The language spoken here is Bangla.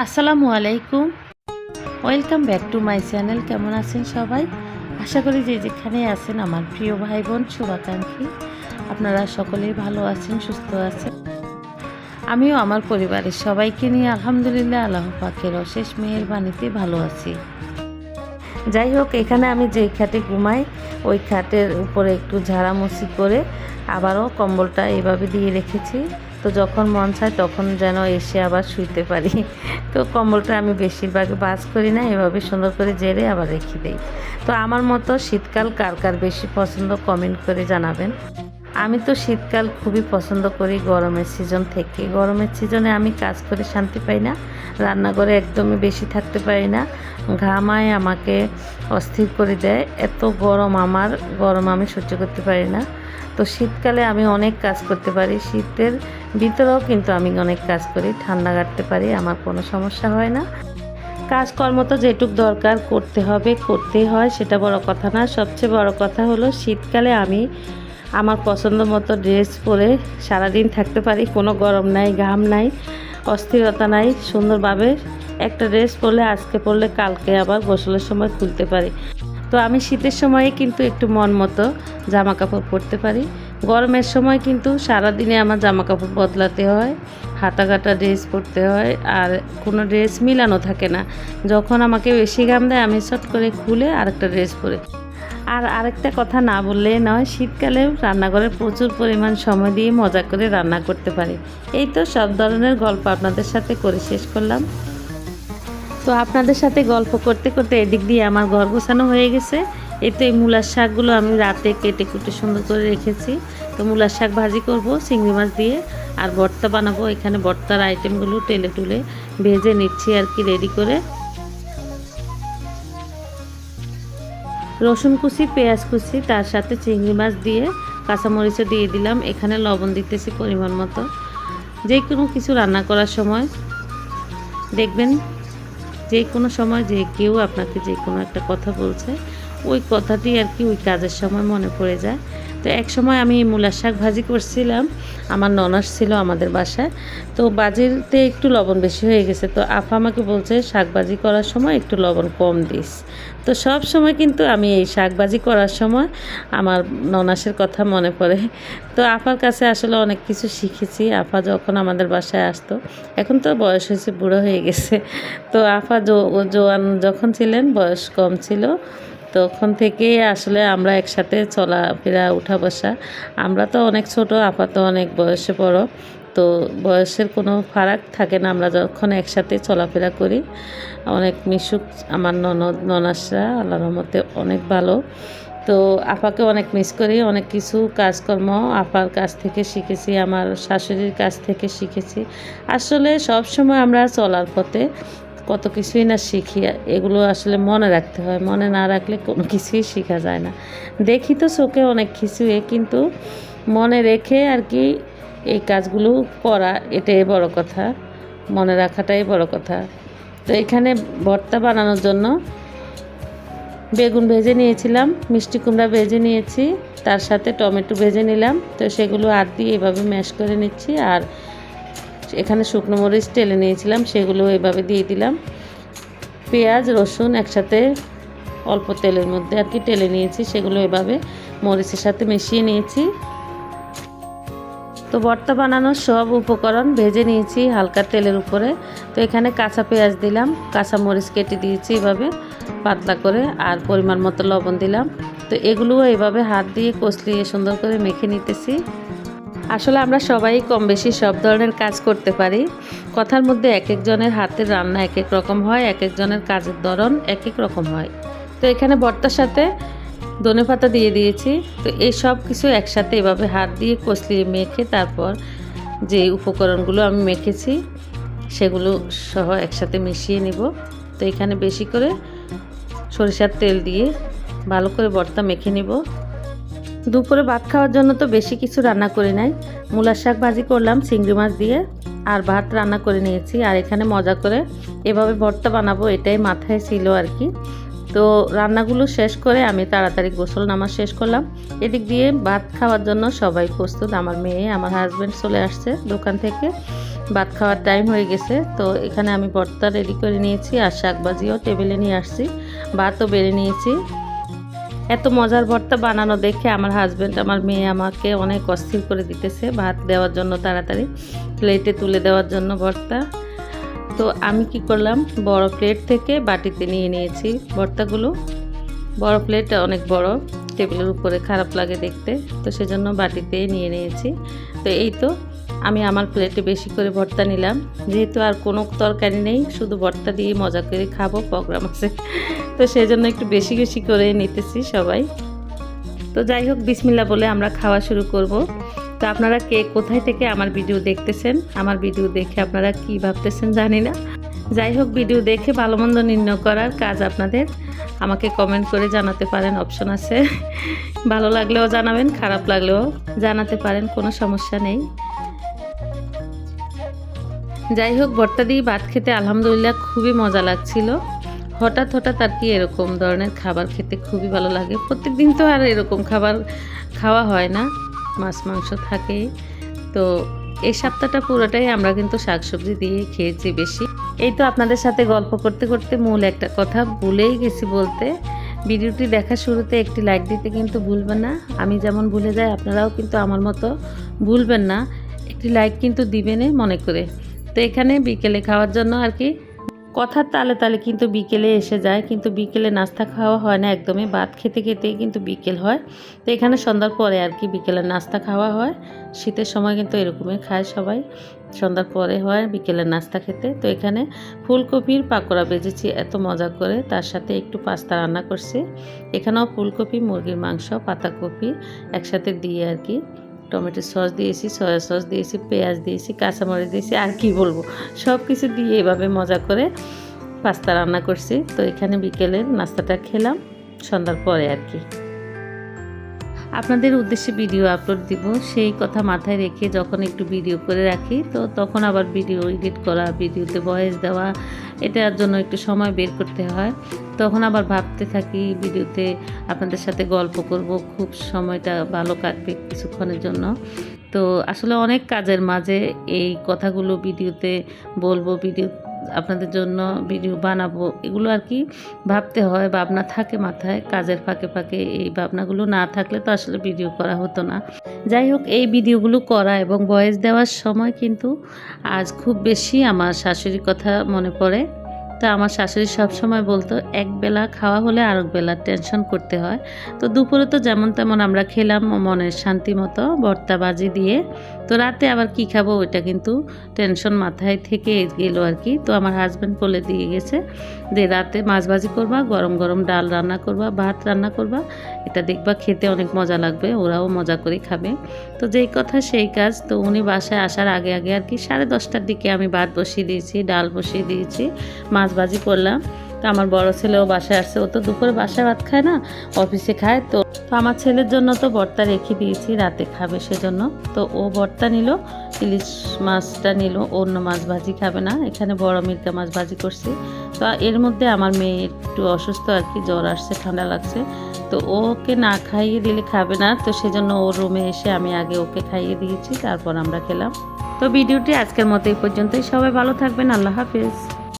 আসসালামু আলাইকুম। Welcome back to my channel কেমন আছেন সবাই? আশা করি যে যেখানে আছেন আমার প্রিয় ভাই বোন শুভাকাঙ্ক্ষী, আপনারা সকলেই ভালো আছেন, সুস্থ আছেন। আমিও আমার পরিবারের সবাইকে নিয়ে আলহামদুলিল্লাহ আল্লাহ পাকের অশেষ মেহেরবানিতে ভালো আছি। যাই হোক, এখানে আমি যেই খাটে ঘুমাই, ওই খাটের উপরে একটু ঝাড়ামুছি করে আবারও কম্বলটা এভাবে দিয়ে রেখেছি। তো যখন মন চায় তখন যেন এসে আবার শুইতে পারি। তো কম্বলটা আমি বেশিরভাগ বাস করি না, এভাবে সুন্দর করে জেরে আবার রেখে দিই। তো আমার মতো শীতকাল কার কার বেশি পছন্দ কমেন্ট করে জানাবেন। আমি তো শীতকাল খুবই পছন্দ করি, গরমের সিজন থেকে। গরমের সিজনে আমি কাজ করে শান্তি পাই না, রান্নাঘরে একদমই বেশি থাকতে পারি না। ঘামায় আমাকে অস্থির করে দেয়, এত গরম আমার, গরম আমি সহ্য করতে পারি না। তো শীতকালে আমি অনেক কাজ করতে পারি, শীতের ভিতরেও কিন্তু আমি অনেক কাজ করি, ঠান্ডা কাটতে পারি, আমার কোনো সমস্যা হয় না। কাজকর্ম তো যেটুক দরকার, করতে হবে, করতেই হয়, সেটা বড় কথা না। সবচেয়ে বড় কথা হলো, শীতকালে আমি আমার পছন্দ মতো ড্রেস পরে সারাদিন থাকতে পারি। কোনো গরম নাই, ঘাম নাই, অস্থিরতা নাই। সুন্দরভাবে একটা ড্রেস পরলে, আজকে পরলে, কালকে আবার গোসলের সময় খুলতে পারি। তো আমি শীতের সময়ে কিন্তু একটু মন মতো জামা কাপড় পরতে পারি। গরমের সময় কিন্তু সারাদিনে আমার জামা কাপড় বদলাতে হয় হাতা কাটা ড্রেস পরতে হয় আর কোনো ড্রেস মিলানো থাকে না। যখন আমাকে বেশি ঘাম দেয়, আমি চট করে খুলে আরেকটা ড্রেস পরে। আর আরেকটা কথা না বললে নয় শীতকালেও রান্নাঘরে প্রচুর পরিমাণ সময় দিয়ে মজা করে রান্না করতে পারি। এই তো সব ধরনের গল্প আপনাদের সাথে করে শেষ করলাম। তো আপনাদের সাথে গল্প করতে করতে এদিক দিয়ে আমার ঘর গোছানো হয়ে গেছে। এই তো এই মূলার শাকগুলো আমি রাতে কেটে কুটে সুন্দর করে রেখেছি। তো মূলার শাক ভাজি করব, চিংড়ি মাছ দিয়ে, আর ভর্তা বানাবো। এখানে ভর্তার আইটেমগুলো টেলে টুলে ভেজে নিচ্ছি আর কি রেডি করে। রসুন কুচি, পেঁয়াজ কুচি, তার সাথে চিংড়ি মাছ দিয়ে কাঁচামরিচও দিয়ে দিলাম। এখানে লবণ দিতেছি পরিমাণ মতো। যে কোনো কিছু রান্না করার সময় দেখবেন যে কোনো সময় যে কেউ আপনাকে যে কোনো একটা কথা বলছে, ওই কথাটি আর কি ওই কাজের সময় মনে পড়ে যায়। তো এক সময় আমি মূলার শাক ভাজি করছিলাম। আমার ননাস ছিল আমাদের বাসায়। তো বাজিতে একটু লবণ বেশি হয়ে গেছে। তো আফা আমাকে বলছে, শাক ভাজি করার সময় একটু লবণ কম দিস। তো সব সময় কিন্তু আমি এই শাক ভাজি করার সময় আমার ননাসের কথা মনে পড়ে। তো আফার কাছে আসলে অনেক কিছু শিখেছি। আফা যখন আমাদের বাসায় আসতো, এখন তো বয়স হয়েছে, বুড়ো হয়ে গেছে। তো আপা জোয়ান যখন ছিলেন, বয়স কম ছিল। তখন থেকেই আসলে আমরা একসাথে চলাফেরা উঠা বসা আমরা তো অনেক ছোট আপা তো অনেক বয়সে বড়। তো বয়সের কোনো ফারাক থাকে না, আমরা যখন একসাথে চলাফেরা করি, অনেক মিশুক, আমার ননদ, ননাসরা আল্লাহ রহমতে অনেক ভালো। তো আপাকে অনেক মিস করি, অনেক কিছু কাজকর্ম আপার কাছ থেকে শিখেছি, আমার শাশুড়ির কাছ থেকে শিখেছি। আসলে সব সময় আমরা চলার পথে কত কিছুই না শিখি, এগুলো আসলে মনে রাখতে হয়। মনে না রাখলে কোনো কিছুই শেখা যায় না। দেখি তো চোখে অনেক কিছুই, কিন্তু মনে রেখে আর কি এই কাজগুলো করা, এটাই বড় কথা। মনে রাখাটাই বড় কথা। তো এখানে ভর্তা বানানোর জন্য বেগুন ভেজে নিয়েছিলাম, মিষ্টি কুমড়া ভেজে নিয়েছি, তার সাথে টমেটো ভেজে নিলাম। তো সেগুলো আর দিয়ে এভাবে ম্যাশ করে নিচ্ছি, আর এখানে শুকনো মরিচ টেলে নিয়েছিলাম, সেগুলো এভাবে দিয়ে দিলাম। পেঁয়াজ, রসুন একসাথে অল্প তেলের মধ্যে আর কি টেলে নিয়েছি, সেগুলো এভাবে মরিচের সাথে মিশিয়ে নিয়েছি। তো ভর্তা বানানোর সব উপকরণ ভেজে নিয়েছি হালকা তেলের উপরে। তো এখানে কাঁচা পেঁয়াজ দিলাম, কাঁচা মরিচ কেটে দিয়েছি এভাবে পাতলা করে আর পরিমাণ মতো লবণ দিলাম। তো এগুলোও এভাবে হাত দিয়ে কষলিয়ে সুন্দর করে মেখে নিতেছি। আসলে আমরা সবাই কম বেশি সব ধরনের কাজ করতে পারি। কথার মধ্যে এক একজনের হাতের রান্না এক এক রকম হয়, এক একজনের কাজের ধরন এক এক রকম হয়। তো এখানে বর্তার সাথে ধনে পাতা দিয়ে দিয়েছি। তো এই সব কিছু একসাথে এভাবে হাত দিয়ে কষলিয়ে মেখে তারপর যে উপকরণগুলো আমি মেখেছি, সেগুলো সহ একসাথে মিশিয়ে নিব। তো এখানে বেশি করে সরিষার তেল দিয়ে ভালো করে বর্তা মেখে নিব। দুপুরে ভাত খাওয়ার জন্য তো বেশি কিছু রান্না করি নাই। মূলার শাক ভাজি করলাম, চিংড়ি মাছ দিয়ে, আর ভাত রান্না করে নিয়েছি। আর এখানে মজা করে এভাবে ভর্তা বানাবো এটাই মাথায় ছিল আর কি। তো রান্নাগুলো শেষ করে আমি তাড়াতাড়ি গোসল নামা শেষ করলাম। এদিক দিয়ে ভাত খাওয়ার জন্য সবাই প্রস্তুত। আমার মেয়ে, আমার হাজব্যান্ড চলে আসছে দোকান থেকে। ভাত খাওয়ার টাইম হয়ে গেছে। তো এখানে আমি ভর্তা রেডি করে নিয়েছি আর শাকভাজিও টেবিলে নিয়ে আসছি। ভাতও বেড়ে নিয়েছি। এত মজার ভর্তা বানানো দেখে আমার হাজব্যান্ড আমার মেয়ে আমাকে অনেক অস্থির করে দিতেছে ভাত দেওয়ার জন্য তাড়াতাড়ি প্লেটে তুলে দেওয়ার জন্য ভর্তা। তো আমি কি করলাম, বড় প্লেট থেকে বাটিতে নিয়ে নিয়েছি ভর্তাগুলো। বড় প্লেট অনেক বড় টেবিলের উপরে খারাপ লাগে দেখতে। তো সেজন্য বাটিতে নিয়ে নিয়েছি। তো এই তো আমি আমার প্লেটে বেশি করে ভর্তা নিলাম। যেহেতু আর কোনো তরকারি নেই, শুধু ভর্তা দিয়ে মজা করে খাব, প্রোগ্রাম আছে। তো সেই জন্য একটু বেশি বেশি করে নিতেছি সবাই। তো যাই হোক বিসমিল্লা বলে আমরা খাওয়া শুরু করব। তো আপনারা কে কোথায় থেকে আমার ভিডিও দেখতেছেন? আমার ভিডিও দেখে আপনারা কি ভাবতেছেন জানি না। যাই হোক, ভিডিও দেখে ভালো মন্দ নির্ণয় করার কাজ আপনাদের। আমাকে কমেন্ট করে জানাতে পারেন অপশন আছে। ভালো লাগলেও জানাবেন, খারাপ লাগলেও জানাতে পারেন, কোনো সমস্যা নেই। যাই হোক, ভর্তা দিয়ে ভাত খেতে আলহামদুলিল্লাহ খুবই মজা লাগছিল। হঠাৎ হঠাৎ আর কি এরকম ধরনের খাবার খেতে খুবই ভালো লাগে। প্রত্যেক দিন তো আর এরকম খাবার খাওয়া হয় না, মাছ, মাংস থাকে। তো এই সপ্তাহটা পুরোটাই আমরা কিন্তু শাকসবজি দিয়ে খেয়েছি বেশি। এই তো আপনাদের সাথে গল্প করতে করতে মূল একটা কথা ভুলেই গেছি বলতে। ভিডিওটি দেখা শুরুতে একটি লাইক দিতে কিন্তু ভুলবেন না। আমি যেমন ভুলে যাই, আপনারাও কিন্তু আমার মতো ভুলবেন না। একটি লাইক কিন্তু দিবেনই মনে করে। তো এখানে বিকেলে খাওয়ার জন্য আর কি। কথার তালে তালে কিন্তু বিকেলে এসে যায়, কিন্তু বিকেলে নাস্তা খাওয়া হয় না একদমই। ভাত খেতে খেতেই কিন্তু বিকেল হয়। তো এখানে সন্ধ্যার পরে আর কি বিকেলের নাস্তা খাওয়া হয়। শীতের সময় কিন্তু এরকমই খায় সবাই। সন্ধ্যার পরে হয় বিকেলের নাস্তা খেতে। তো এখানে ফুলকপির পাকোড়া বেজেছি, এত মজা করে। তার সাথে একটু পাস্তা রান্না করছি। এখানেও ফুলকপি, মুরগির মাংস, পাতাকপি একসাথে দিয়ে আর কি টমেটো সস দিয়েছি, সয়া সস দিয়েছি, পেঁয়াজ দিয়েছি, কাঁচামরিচ দিয়েছি, আর কি বলব? সব কিছু দিয়ে এভাবে মজা করে পাস্তা রান্না করছি। তো এখানে বিকেলের নাস্তাটা খেলাম, সন্ধ্যার পরে আর কি। আপনাদের উদ্দেশ্যে ভিডিও আপলোড দিব। সেই কথা মাথায় রেখে যখন একটু ভিডিও করে রাখি, তো তখন আবার ভিডিও এডিট করা ভিডিওতে ভয়েস দেওয়া, এটার জন্য একটু সময় বের করতে হয়। তখন আবার ভাবতে থাকি ভিডিওতে আপনাদের সাথে গল্প করব, খুব সময়টা ভালো কাটবে কিছুক্ষণের জন্য। তো আসলে অনেক কাজের মাঝে এই কথাগুলো ভিডিওতে বলব ভিডিও আপনাদের জন্য ভিডিও বানাবো, এগুলো আর কি ভাবতে হয়, ভাবনা থাকে মাথায়, কাজের ফাঁকে ফাঁকে এই ভাবনাগুলো না থাকলে তো আসলে ভিডিও করা হতো না। যাই হোক, এই ভিডিওগুলো করা এবং ভয়েস দেওয়ার সময় কিন্তু আজ খুব বেশি আমার শাশুড়ির কথা মনে পড়ে। তো আমার শাশুড়ি সব সময় বলতো, এক বেলা খাওয়া হলে আরেক বেলা টেনশন করতে হয়। তো দুপুরে তো যেমন তেমন আমরা খেলাম মনের শান্তি মতো ভর্তা বাজি দিয়ে। তো রাতে আবার কি খাব ওইটা কিন্তু টেনশন মাথায় থেকে গেল আর কি। তো আমার হাজব্যান্ড বলে দিয়ে গেছে যে, রাতে মাছ ভাজি করবা, গরম গরম ডাল রান্না করবা, ভাত রান্না করবা। এটা দেখবা খেতে অনেক মজা লাগবে, ওরাও মজা করে খাবে। তো যেই কথা সেই কাজ। তো উনি বাসায় আসার আগে আগে আর কি সাড়ে দশটার দিকে আমি ভাত বসিয়ে দিয়েছি, ডাল বসিয়ে দিয়েছি, মাছ ভাজি করলাম। তো আমার বড় ছেলেও বাসায় আসছে ও তো দুপুরে বাসায় ভাত খায় না, অফিসে খায়। তো তো আমার ছেলের জন্য তো ভর্তা রেখে দিয়েছি, রাতে খাবে সেজন্য। তো ও ভর্তা নিল, ইলিশ মাছটা নিল, অন্য মাছ ভাজি খাবে না। এখানে বড় মির্কা মাছ ভাজি করছি। তো এর মধ্যে আমার মেয়ে একটু অসুস্থ আর কি, জ্বর আসছে, ঠান্ডা লাগছে। তো ওকে না খাইয়ে দিলে খাবে না। তো সেজন্য ওর রুমে এসে আমি আগে ওকে খাইয়ে দিয়েছি, তারপর আমরা খেলাম। তো ভিডিওটি আজকের মতো এই পর্যন্তই। সবাই ভালো থাকবেন। আল্লাহ হাফিজ।